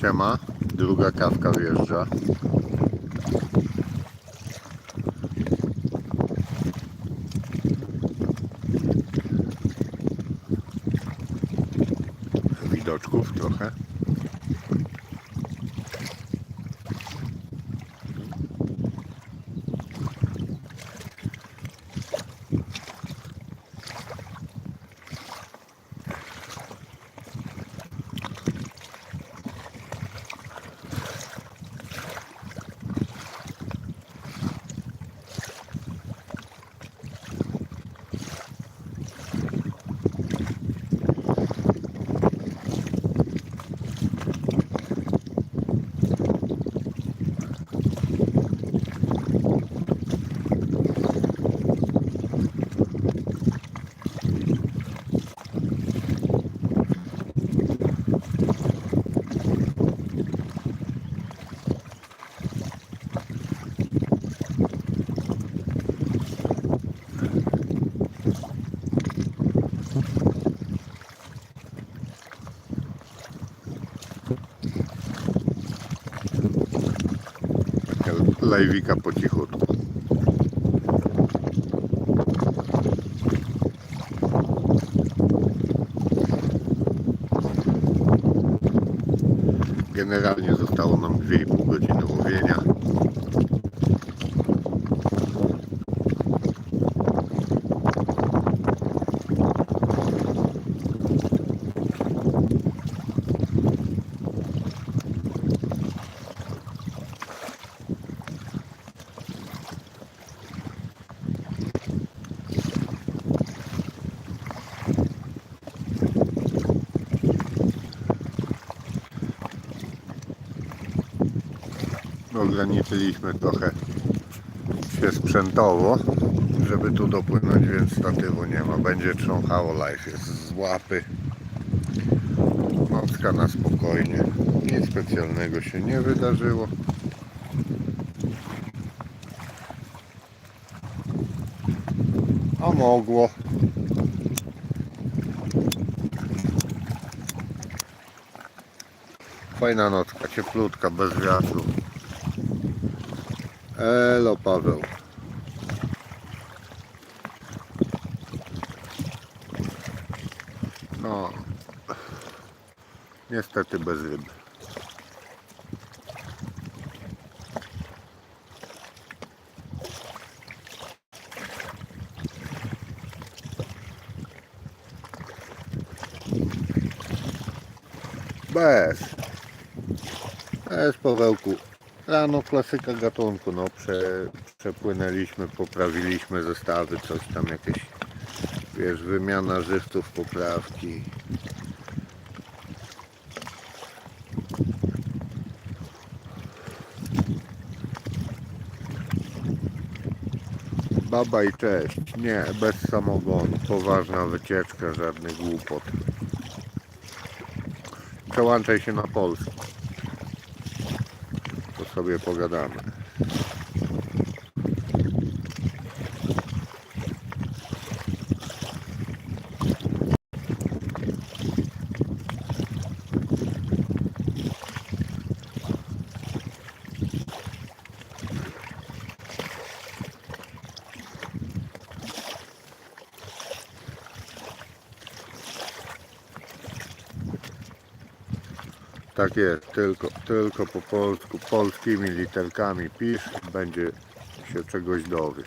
Siema, druga kawka wjeżdża. Widoczków trochę. Taka Lajwika po cichutku. Generalnie zostało nam 2,5 godziny łowienia. Ograniczyliśmy trochę się sprzętowo, żeby tu dopłynąć, więc statywu nie ma. Będzie trząchało live, jest z łapy. Nocka na spokojnie. Nic specjalnego się nie wydarzyło. A mogło. Fajna nocka, cieplutka, bez wiatru. Elo Paweł. No. Niestety bez ryb. Bez. Bez Pawełku. Rano klasyka gatunku, no prze, przepłynęliśmy, poprawiliśmy zestawy, coś tam jakieś, wiesz, wymiana żywców, poprawki. Baba i cześć. Nie, bez samogonu. Poważna wycieczka, żadnych głupot. Przełączaj się na Polskę sobie pogadamy. Tylko, tylko po polsku, polskimi literkami pisz, będzie się czegoś dowie.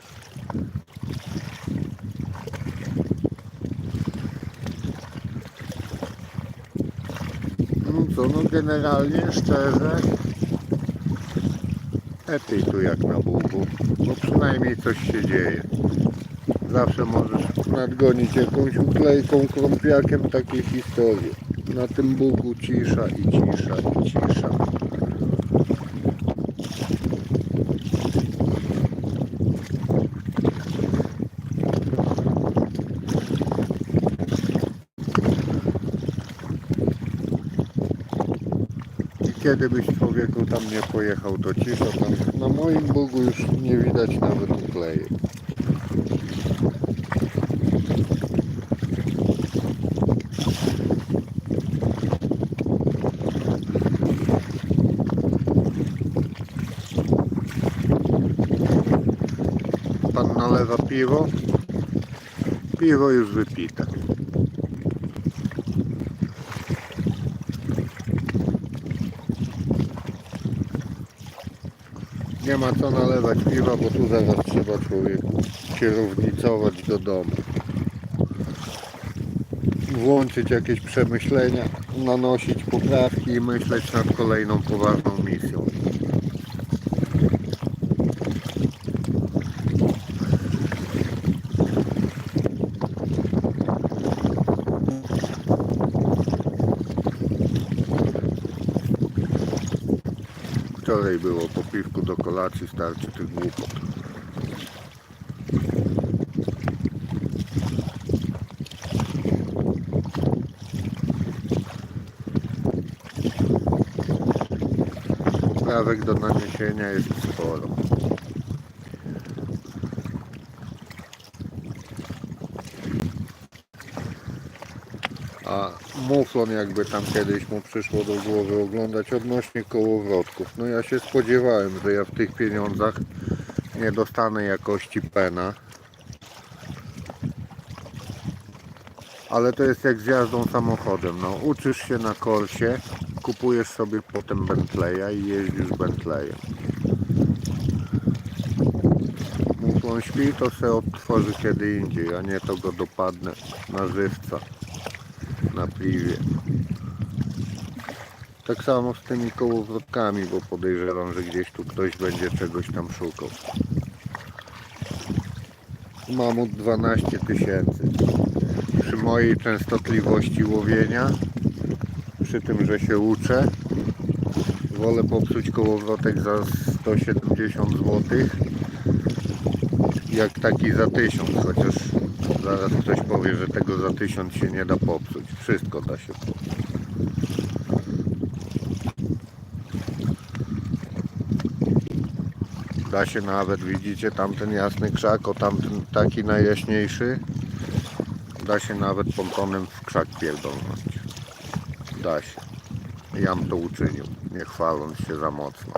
No co, no generalnie, szczerze, lepiej tu jak na Bugu, bo przynajmniej coś się dzieje. Zawsze możesz nadgonić jakąś uklejką, krąpiakiem takie historie. Na tym Bugu cisza i cisza i cisza. I kiedy byś człowieku tam nie pojechał, to cisza tam na moim Bugu już nie widać nawet uklejek. Nalewa piwo. Piwo już wypite. Nie ma co nalewać piwa, bo tu zaraz trzeba człowieku kierownicować do domu. Włączyć jakieś przemyślenia, nanosić poprawki i myśleć nad kolejną poważną misją. Wczoraj było po piwku do kolacji, starczy tych głupot. Poprawek do naniesienia jest sporo. A muflon jakby tam kiedyś mu przyszło do głowy oglądać odnośnie kołowrotków. No ja się spodziewałem, że ja w tych pieniądzach nie dostanę jakości pena. Ale to jest jak z jazdą samochodem. No, uczysz się na korsie, kupujesz sobie potem Bentleya i jeździsz Bentleyem. Muflon śpi, to se odtworzy kiedy indziej, a nie to go dopadnę na żywca na piwie. Tak samo z tymi kołowrotkami, bo podejrzewam, że gdzieś tu ktoś będzie czegoś tam szukał. Mamut 12 tysięcy. Przy mojej częstotliwości łowienia, przy tym, że się uczę, wolę popsuć kołowrotek za 170 zł, jak taki za 1000, chociaż zaraz ktoś powie, że tego za 1000 się nie da popsuć. Wszystko da się popsuć. Da się nawet, widzicie, tamten jasny krzak, o tamten taki najjaśniejszy, da się nawet pontonem w krzak pierdolnąć. Da się. Jam to uczynił, nie chwaląc się za mocno.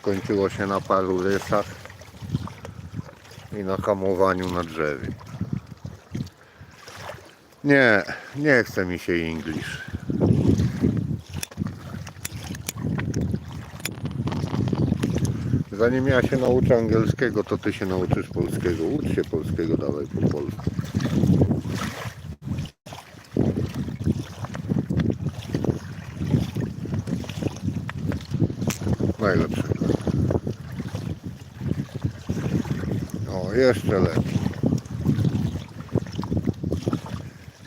Skończyło się na paru rysach i na hamowaniu na drzewie. Nie, nie chce mi się English. Zanim ja się nauczę angielskiego, to ty się nauczysz polskiego. Ucz się polskiego, dawaj po polsku. Najlepsze. O, jeszcze lepiej.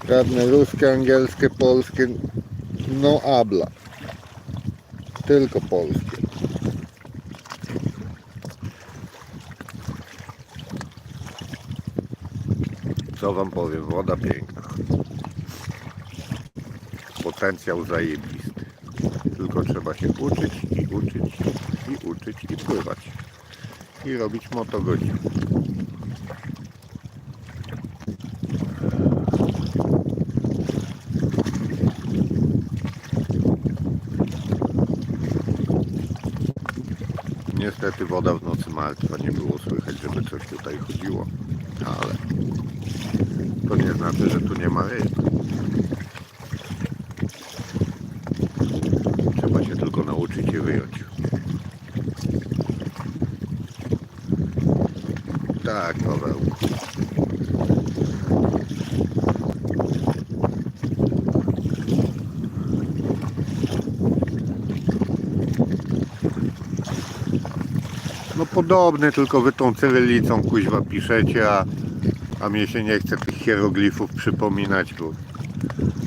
Żadne ruskie, angielskie, polskie. No habla. Tylko polskie. Co wam powiem, woda piękna. Potencjał zajebisty. Tylko trzeba się uczyć i uczyć i uczyć i pływać. I robić motogodzin. Niestety woda w nocy martwa, nie było słychać, żeby coś tutaj chodziło, ale to nie znaczy, że tu nie ma ryb. Trzeba się tylko nauczyć je wyjąć. Tak, Paweł. Podobny, tylko wy tą cyrylicą kuźwa piszecie, a, a mnie się nie chce tych hieroglifów przypominać, bo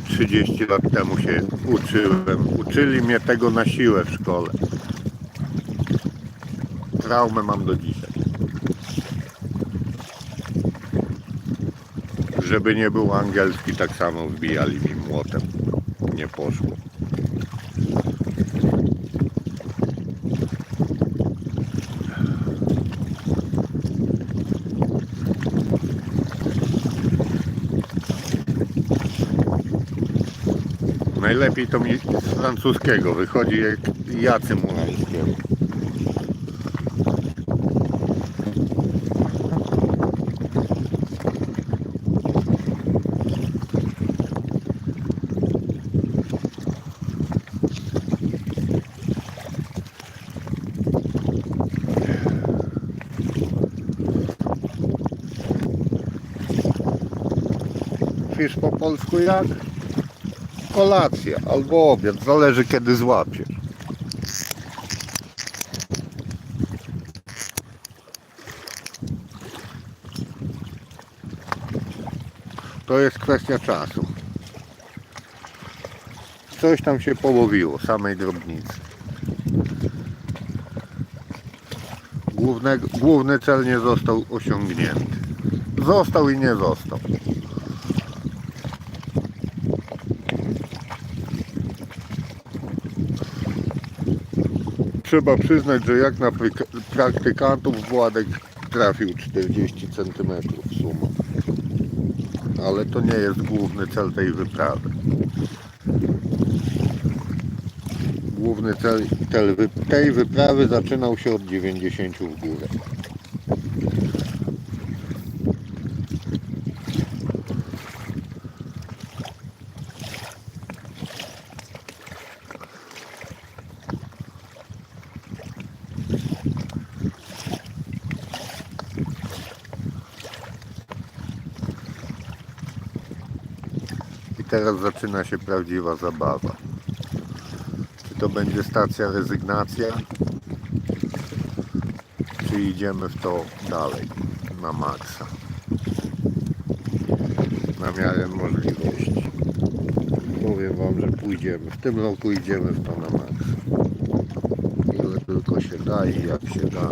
30 lat temu się uczyłem. Uczyli mnie tego na siłę w szkole. Traumę mam do dzisiaj. Żeby nie był angielski, tak samo wbijali mi młotem. Nie poszło. Najlepiej to mi z francuskiego wychodzi jak Jacy Murańskiego. Po polsku jak? Kolacja albo obiad, zależy kiedy złapiesz. To jest kwestia czasu. Coś tam się połowiło, samej drobnicy. Głównego, główny cel nie został osiągnięty. Został i nie został. Trzeba przyznać, że jak na praktykantów Władek trafił 40 cm suma. Ale to nie jest główny cel tej wyprawy. Główny cel tej wyprawy zaczynał się od 90 w górę. Teraz zaczyna się prawdziwa zabawa. Czy to będzie stacja rezygnacja? Czy idziemy w to dalej, na maksa? Na miarę możliwości. Powiem Wam, że pójdziemy. W tym roku idziemy w to na maksa. Ile tylko się da i jak się da.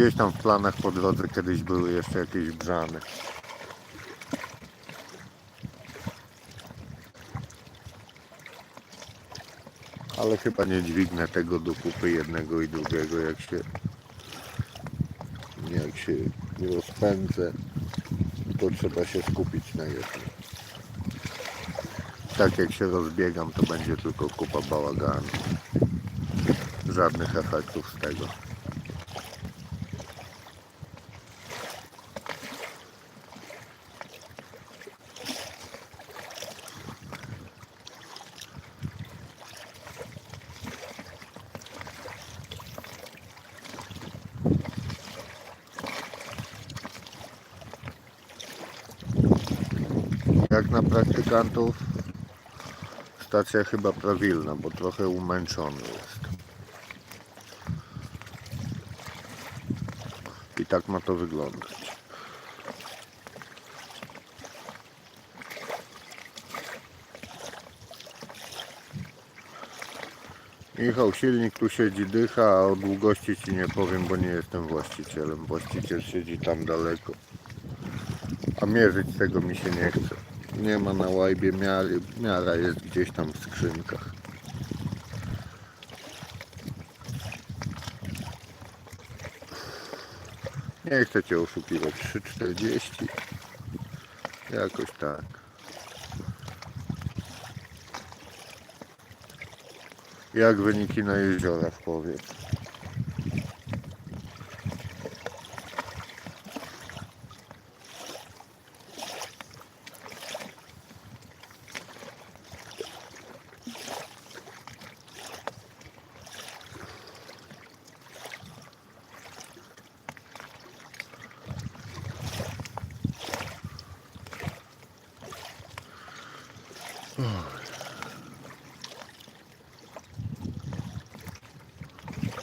Gdzieś tam w planach po drodze kiedyś były jeszcze jakieś brzany. Ale chyba nie dźwignę tego do kupy jednego i drugiego, jak się jak się rozpędzę, to trzeba się skupić na jednym. Tak jak się rozbiegam, to będzie tylko kupa bałaganu. Żadnych efektów z tego. Jak praktykantów stacja chyba prawilna, bo trochę umęczony jest. I tak ma to wyglądać. Michał, silnik tu siedzi, dycha, a o długości Ci nie powiem, bo nie jestem właścicielem. Właściciel siedzi tam daleko. A mierzyć tego mi się nie chce. Nie ma na łajbie miary. Miara jest gdzieś tam w skrzynkach. Nie chcę Cię oszukiwać. 3,40. Jakoś tak. Jak wyniki na jeziorach powiedz.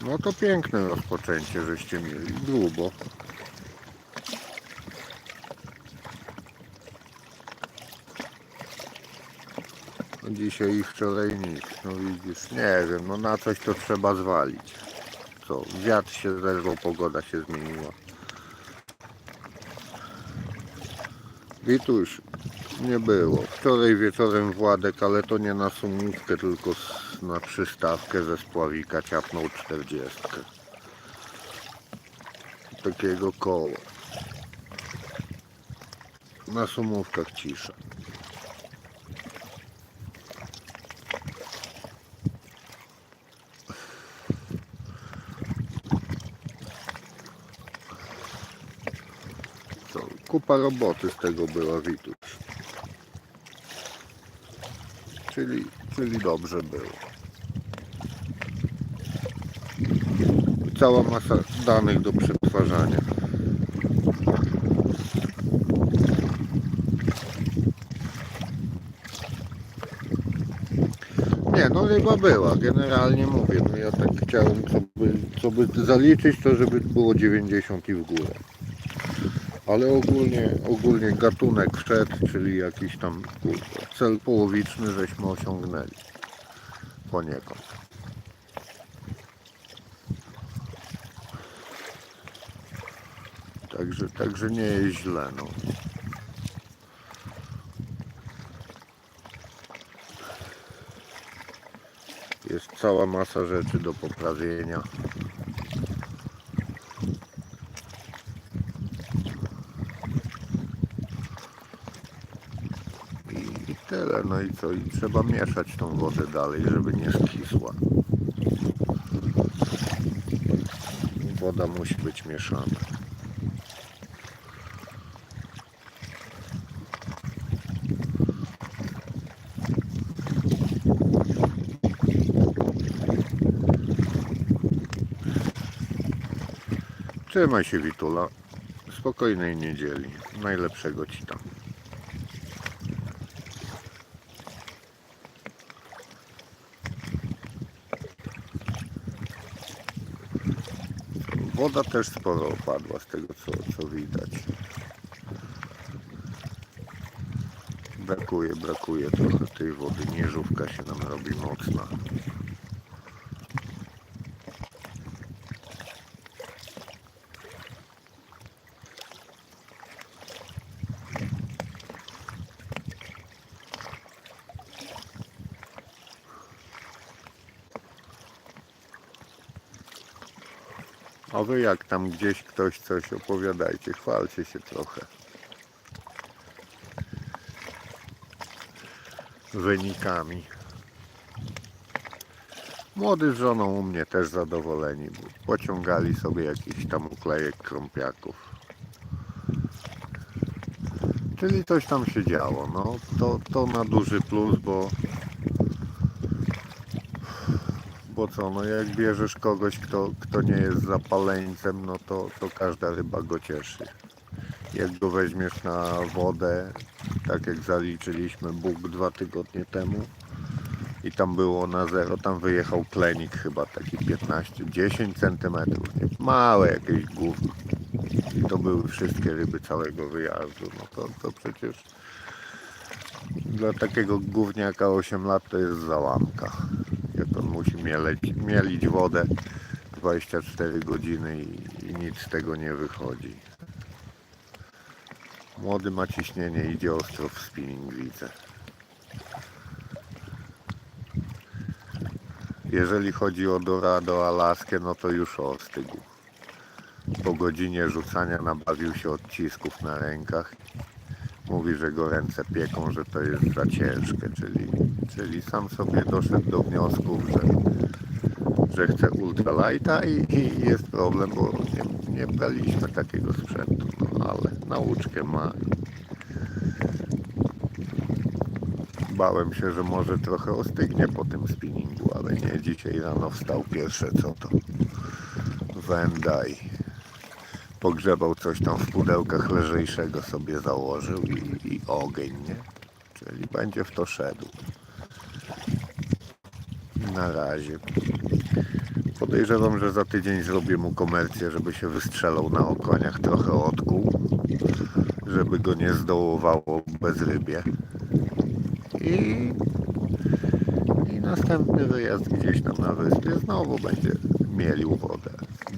No to piękne rozpoczęcie, żeście mieli. Grubo. No Dzisiaj i wczoraj nic. No widzisz, nie wiem, no na coś to trzeba zwalić. Co, wiatr się zerwał, pogoda się zmieniła. Wituś, nie było. Wczoraj wieczorem Władek, ale to nie na sumówkę, tylko na przystawkę ze spławika ciapnął 40. Takiego koła. Na sumówkach cisza. Co, kupa roboty z tego była, Wituś. Czyli, czyli dobrze było. Cała masa danych do przetwarzania. Nie, no ryba była, generalnie mówię, no ja tak chciałem, co by, co by zaliczyć, to żeby było 90 i w górę ale ogólnie, ogólnie gatunek wszedł, czyli jakiś tam cel połowiczny żeśmy osiągnęli. Poniekąd. Także, także nie jest źle, no. Jest cała masa rzeczy do poprawienia. I, I tyle, no i co? I trzeba mieszać tą wodę dalej, żeby nie skisła. Woda musi być mieszana. Trzymaj się Witula. Spokojnej niedzieli. Najlepszego ci tam. Woda też sporo opadła z tego co, co widać. Brakuje, brakuje trochę tej wody. Nieżówka się nam robi mocna. A wy jak tam gdzieś ktoś coś opowiadajcie, chwalcie się trochę. Wynikami. Młody z żoną u mnie też zadowoleni, bo pociągali sobie jakiś tam uklejek krąpiaków. Czyli coś tam się działo, no to, to na duży plus, bo co, no jak bierzesz kogoś, kto, kto nie jest zapaleńcem, no to, to każda ryba go cieszy. Jak go weźmiesz na wodę, tak jak zaliczyliśmy Bóg dwa tygodnie temu i tam było na zero, tam wyjechał klenik chyba taki 15, 10 centymetrów, nie? małe jakieś gówno. I to były wszystkie ryby całego wyjazdu, no to, to przecież dla takiego gówniaka 8 lat to jest załamka mieleć, mielić wodę 24 godziny i, i nic z tego nie wychodzi. Młody ma ciśnienie, idzie ostro w spinning widzę. Jeżeli chodzi o Dorado Alaskę, no to już ostygł. Po godzinie rzucania nabawił się odcisków na rękach. Mówi, że go ręce pieką, że to jest za ciężkie, czyli, czyli sam sobie doszedł do wniosków, że, że chce ultralighta i, i jest problem, bo nie, nie braliśmy takiego sprzętu, no ale nauczkę ma. Bałem się, że może trochę ostygnie po tym spinningu, ale nie, dzisiaj rano wstał pierwsze co to Wendaj pogrzebał coś tam w pudełkach lżejszego sobie założył i, i ogień, nie? Czyli będzie w to szedł. Na razie. Podejrzewam, że za tydzień zrobię mu komercję, żeby się wystrzelał na okoniach trochę odkół, żeby go nie zdołowało bez rybie. I, I następny wyjazd gdzieś tam na wyspie znowu będzie mielił wodę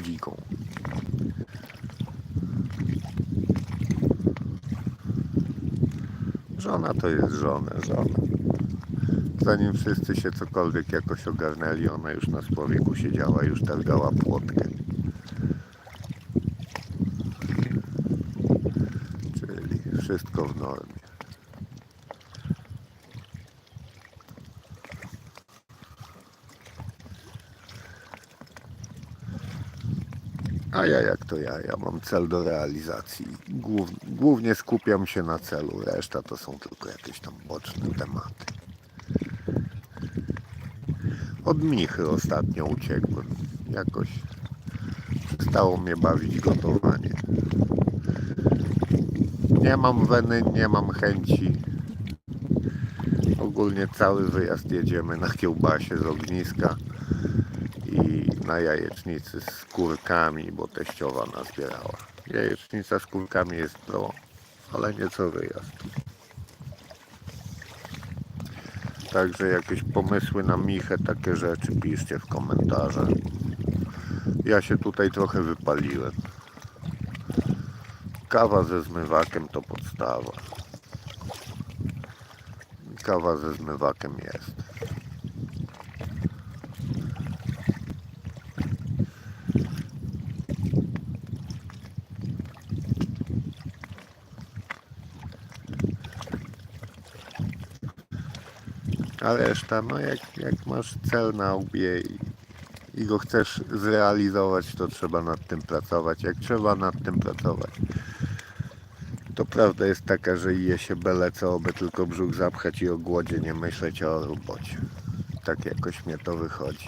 dziką. Żona to jest żona, żona. Zanim wszyscy się cokolwiek jakoś ogarnęli, ona już na spowiku siedziała, już targała płotkę. Czyli wszystko w normie. A ja jak to ja? Ja mam cel do realizacji. Głów, głównie skupiam się na celu, reszta to są tylko jakieś tam boczne tematy. Od Michy ostatnio uciekłem. Jakoś przestało mnie bawić gotowanie. Nie mam weny, nie mam chęci. Ogólnie cały wyjazd jedziemy na kiełbasie z ogniska i na jajecznicy z kurkami, bo teściowa nazbierała. Jajecznica z kurkami jest no, ale nieco wyjazd. Także jakieś pomysły na michę, takie rzeczy piszcie w komentarzach. Ja się tutaj trochę wypaliłem. Kawa ze zmywakiem to podstawa. Kawa ze zmywakiem jest. A reszta, no jak, jak masz cel na łbie i, i go chcesz zrealizować, to trzeba nad tym pracować. Jak trzeba nad tym pracować, to prawda jest taka, że je się byle co, by tylko brzuch zapchać i o głodzie nie myśleć, a o robocie. Tak jakoś mnie to wychodzi.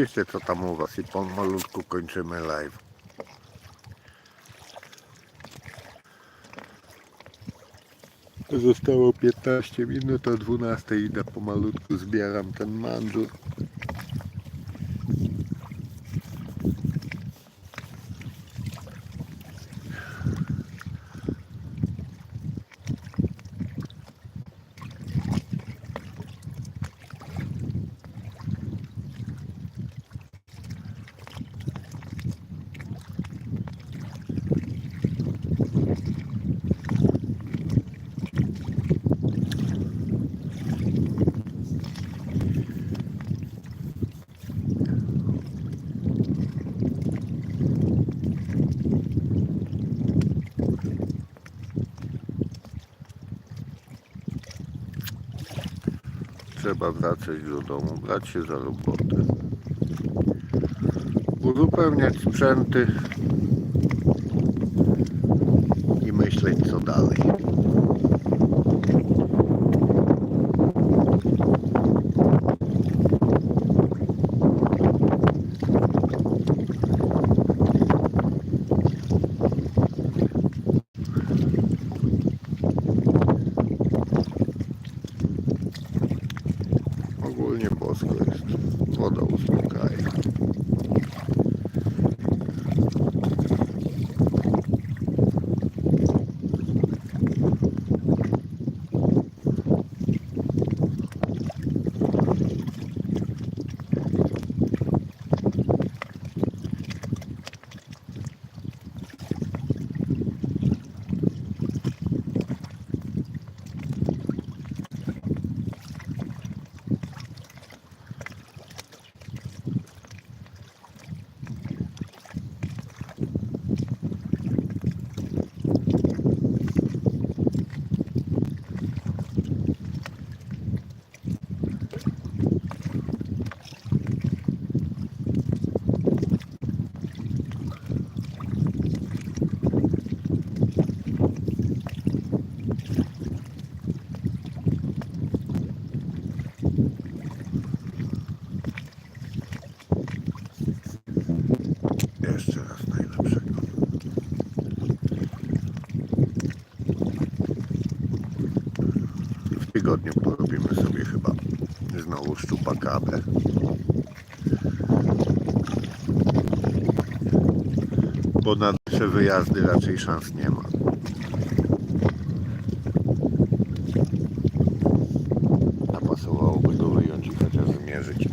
Piszcie co tam u was i pomalutku kończymy live. Zostało 15 minut, o 12 idę pomalutku, zbieram ten mandżur. Trzeba wracać do domu, brać się za robotę. Uzupełniać sprzęty i myśleć co dalej. Ogólnie bosko jest. Woda uspokaja. Jeszcze raz najlepszego. W tygodniu porobimy sobie chyba znowu szczupakabę. Bo na nasze wyjazdy raczej szans nie ma. A pasowałoby go wyjąć i chociaż zmierzyć.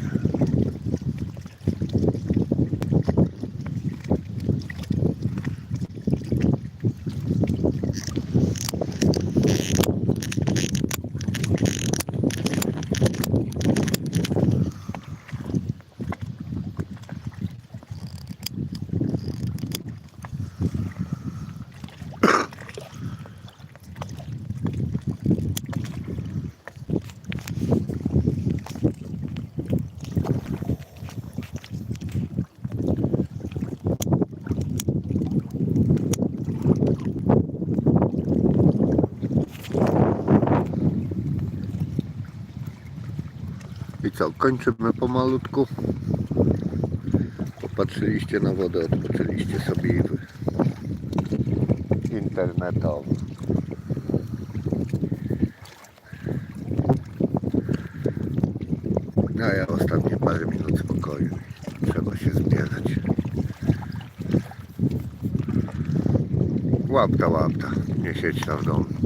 Co, kończymy pomalutku. Popatrzyliście na wodę, odpoczęliście sobie. Internetowo. A ja ostatnie parę minut spokoju. Trzeba się zbierać. Łapta, łapta. Nie siedź tam w domu.